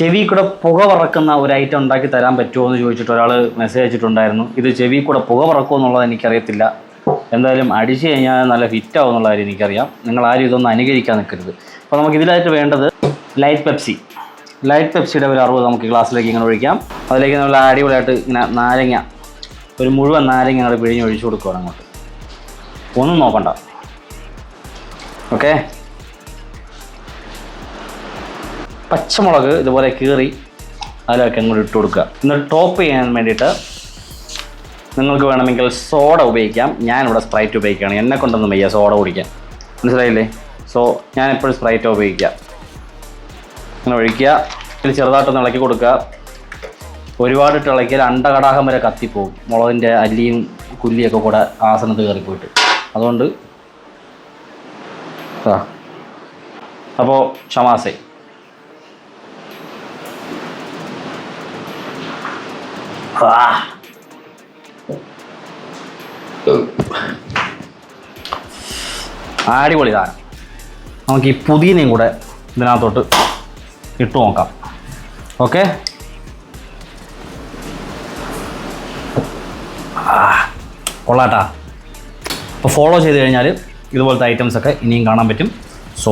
ചെവി കൂടെ പുക പറക്കുന്ന ഒരു ഐറ്റം ഉണ്ടാക്കി തരാൻ പറ്റുമോ എന്ന് ചോദിച്ചിട്ട് ഒരാൾ മെസ്സേജ് അയച്ചിട്ടുണ്ടായിരുന്നു. ഇത് ചെവി കൂടെ പുക പറക്കുമോ എന്നുള്ളത് എനിക്കറിയത്തില്ല. എന്തായാലും അടിച്ചു കഴിഞ്ഞാൽ നല്ല ഫിറ്റ് ആവും എന്നുള്ള കാര്യം എനിക്കറിയാം. നിങ്ങൾ ആരും ഇതൊന്നും അനുകരിക്കാൻ നിൽക്കരുത്. അപ്പോൾ നമുക്ക് ഇതിലായിട്ട് വേണ്ടത് ലൈറ്റ് പെപ്സി ലൈറ്റ് പെപ്സിയുടെ ഒരു അറുപത് നമുക്ക് ഗ്ലാസ്സിലേക്ക് ഇങ്ങനെ ഒഴിക്കാം. അതിലേക്ക് നമ്മൾ അടിപൊളിയായിട്ട് ഇങ്ങനെ നാരങ്ങ ഒരു മുഴുവൻ നാരങ്ങ ഇങ്ങനെ പിഴിഞ്ഞ് ഒഴിച്ചു കൊടുക്കുകയാണ് അങ്ങോട്ട്. ഒന്നും നോക്കണ്ട. ഓക്കെ പച്ചമുളക് ഇതുപോലെ കീറി അതിലൊക്കെ അങ്ങോട്ട് ഇട്ട് കൊടുക്കുക. എന്നിട്ട് ടോപ്പ് ചെയ്യാൻ വേണ്ടിയിട്ട് നിങ്ങൾക്ക് വേണമെങ്കിൽ സോഡ ഉപയോഗിക്കാം. ഞാനിവിടെ സ്പ്രൈറ്റ് ഉപയോഗിക്കുകയാണ്. എന്നെ കൊണ്ടൊന്നും വയ്യ സോഡ കുടിക്കാൻ. മനസ്സിലായില്ലേ? സോ ഞാൻ എപ്പോഴും സ്പ്രൈറ്റ് ഉപയോഗിക്കാം അങ്ങനെ ഒഴിക്കുക. ഇതിൽ ചെറുതായിട്ടൊന്ന് ഇളക്കി കൊടുക്കുക. ഒരുപാട് ഇട്ട് ഇളക്കിയാൽ അണ്ടകടാഹം വരെ കത്തിപ്പോവും മുളകിന്റെ അല്ലിയും കുല്ലിയൊക്കെ കൂടെ ആസനത്ത് കയറിപ്പോയിട്ട്. അതുകൊണ്ട് അപ്പോൾ ഷമാസേ അടിപൊളി സാധനം. നമുക്ക് ഈ പുതിയനെയും കൂടെ ഇതിനകത്തോട്ട് ഇട്ടു നോക്കാം. ഓക്കെ? കൊള്ളാട്ടാ. അപ്പോൾ ഫോളോ ചെയ്ത് കഴിഞ്ഞാൽ ഇതുപോലത്തെ ഐറ്റംസ് ഒക്കെ ഇനിയും കാണാൻ പറ്റും. സോ